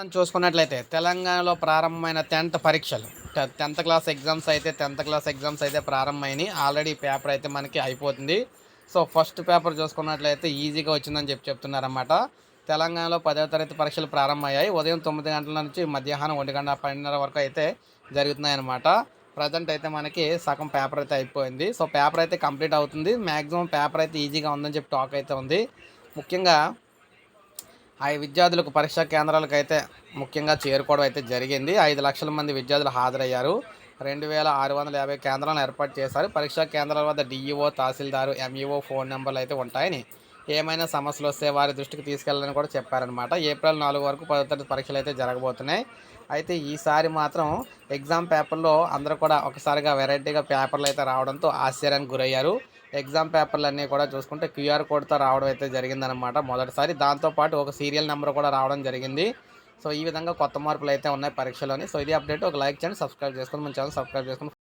మనం చూసుకున్నట్లయితే తెలంగాణలో ప్రారంభమైన టెన్త్ పరీక్షలు. టె- టెన్త్ క్లాస్ ఎగ్జామ్స్ అయితే టెన్త్ క్లాస్ ఎగ్జామ్స్ అయితే ప్రారంభమైనాయి. ఆల్రెడీ పేపర్ అయితే మనకి అయిపోతుంది. సో ఫస్ట్ పేపర్ చూసుకున్నట్లయితే ఈజీగా వచ్చిందని చెప్పి చెప్తున్నారన్నమాట. తెలంగాణలో పదవ తరగతి పరీక్షలు ప్రారంభమయ్యాయి. ఉదయం తొమ్మిది గంటల నుంచి మధ్యాహ్నం ఒంటి గంట పన్నెండున్నర వరకు అయితే జరుగుతున్నాయన్నమాట. ప్రజెంట్ అయితే మనకి సగం పేపర్ అయితే అయిపోయింది. సో పేపర్ అయితే కంప్లీట్ అవుతుంది. మ్యాక్సిమం పేపర్ అయితే ఈజీగా ఉందని చెప్పి టాక్ అయితే ఉంది. ముఖ్యంగా ఆ విద్యార్థులకు పరీక్షా కేంద్రాలకు అయితే ముఖ్యంగా చేరుకోవడం అయితే జరిగింది. ఐదు లక్షల మంది విద్యార్థులు హాజరయ్యారు. రెండు వేల ఆరు వందల యాభై కేంద్రాలను ఏర్పాటు చేశారు. పరీక్షా కేంద్రాల వద్ద డిఈఓ తహసీల్దారు ఎంఈఓ ఫోన్ నెంబర్లు అయితే ఉంటాయని ఏమైనా సమస్యలు వస్తే వారి దృష్టికి తీసుకెళ్ళాలని కూడా చెప్పారనమాట ఏప్రిల్ నాలుగు వరకు పదో తరగతి పరీక్షలు అయితే జరగబోతున్నాయి. అయితే ఈసారి మాత్రం ఎగ్జామ్ పేపర్లో అందరూ కూడా ఒకసారిగా వెరైటీగా పేపర్లు అయితే రావడంతో ఆశ్చర్యానికి గురయ్యారు. ఎగ్జామ్ పేపర్లు అన్నీ కూడా చూసుకుంటే క్యూఆర్ కోడ్తో రావడం అయితే జరిగిందనమాట మొదటిసారి. దాంతోపాటు ఒక సీరియల్ నెంబర్ కూడా రావడం జరిగింది. సో ఈ విధంగా కొత్త మార్పులు అయితే ఉన్నాయి పరీక్షలోని. సో ఇది అప్డేట్. ఒక లైక్ చేయండి సబ్స్క్రైబ్ చేసుకొని మన ఛానల్ సబ్స్క్రైబ్ చేసుకొని